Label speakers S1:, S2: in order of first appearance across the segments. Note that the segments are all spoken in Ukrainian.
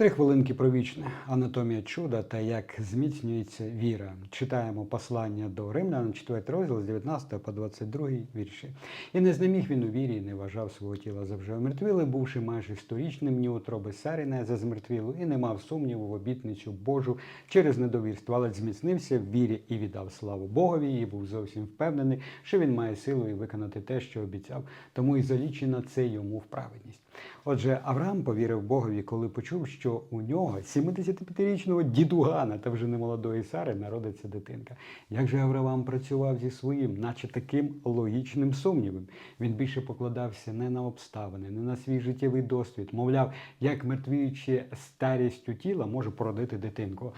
S1: Три хвилинки про вічне, анатомія чуда та як зміцнюється віра. Читаємо послання до римлян, 4 розділ з 19 по 22 вірші. І не знеміг він у вірі, не вважав свого тіла за вже омертвіле, бувши майже сторічним, ні утроби Саріне за змертвілу, і не мав сумніву в обітницю Божу через недовірство, але зміцнився в вірі і віддав славу Богові, і був зовсім впевнений, що він має силу і виконати те, що обіцяв. Тому і залічено це йому в праведність. Отже, Авраам повірив Богові, коли почув, що у нього 75-річного дідугана та вже немолодої Сари народиться дитинка. Як же Авраам працював зі своїм, наче таким логічним сумнівом? Він більше покладався не на обставини, не на свій життєвий досвід. Мовляв, як мертвіючи старістю тіла може породити дитинку.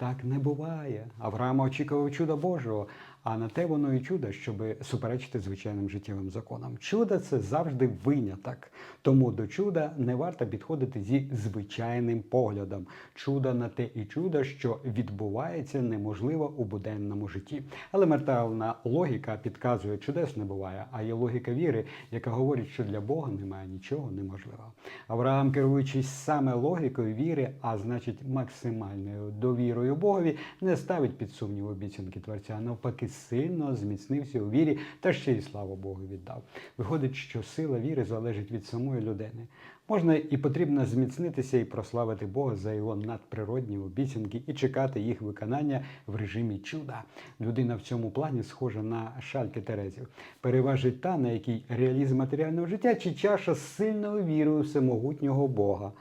S1: Так не буває. Авраам очікував чуда Божого, а на те воно і чудо, щоб суперечити звичайним життєвим законам. Чудо це завжди виняток. Тому до чуда не варто підходити зі звичайним поглядом. Чудо на те і чудо, що відбувається неможливо у буденному житті. Елементарна логіка підказує, чудес не буває, а є логіка віри, яка говорить, що для Бога немає нічого неможливого. Авраам, керуючись саме логікою віри, а значить максимальною довірою Богові, не ставить під сумнів обіцянки Творця, а навпаки, сильно зміцнився у вірі та ще й славу Богу віддав. Виходить, що сила віри залежить від самої людини. Можна і потрібно зміцнитися і прославити Бога за його надприродні обіцянки і чекати їх виконання в режимі чуда. Людина в цьому плані схожа на шальки Терезів. Переважить та, на якій реалізм матеріального життя, чи чаша з сильною вірою всемогутнього Бога.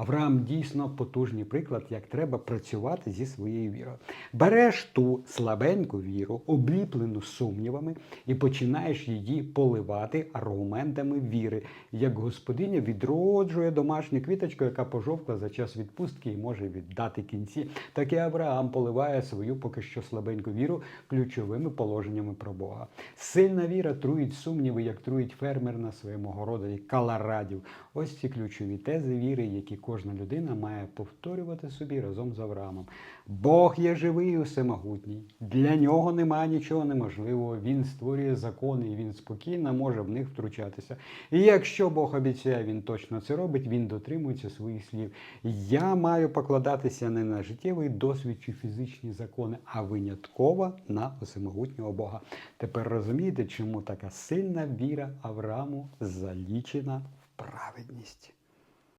S1: Авраам дійсно потужний приклад, як треба працювати зі своєю вірою. Береш ту слабеньку віру, обліплену сумнівами, і починаєш її поливати аргументами віри, як господиня відроджує домашню квіточку, яка пожовкла за час відпустки і може віддати кінці. Так і Авраам поливає свою поки що слабеньку віру ключовими положеннями про Бога. Сильна віра труїть сумніви, як труїть фермер на своєму городі каларадів. Ось ці ключові тези віри, які кожна людина має повторювати собі разом з Авраамом. Бог є живий і всемогутній. Для нього немає нічого неможливого. Він створює закони і він спокійно може в них втручатися. І якщо Бог обіцяє, він точно це робить, він дотримується своїх слів. Я маю покладатися не на життєвий досвід чи фізичні закони, а винятково на всемогутнього Бога. Тепер розумієте, чому така сильна віра Аврааму залічена в праведність.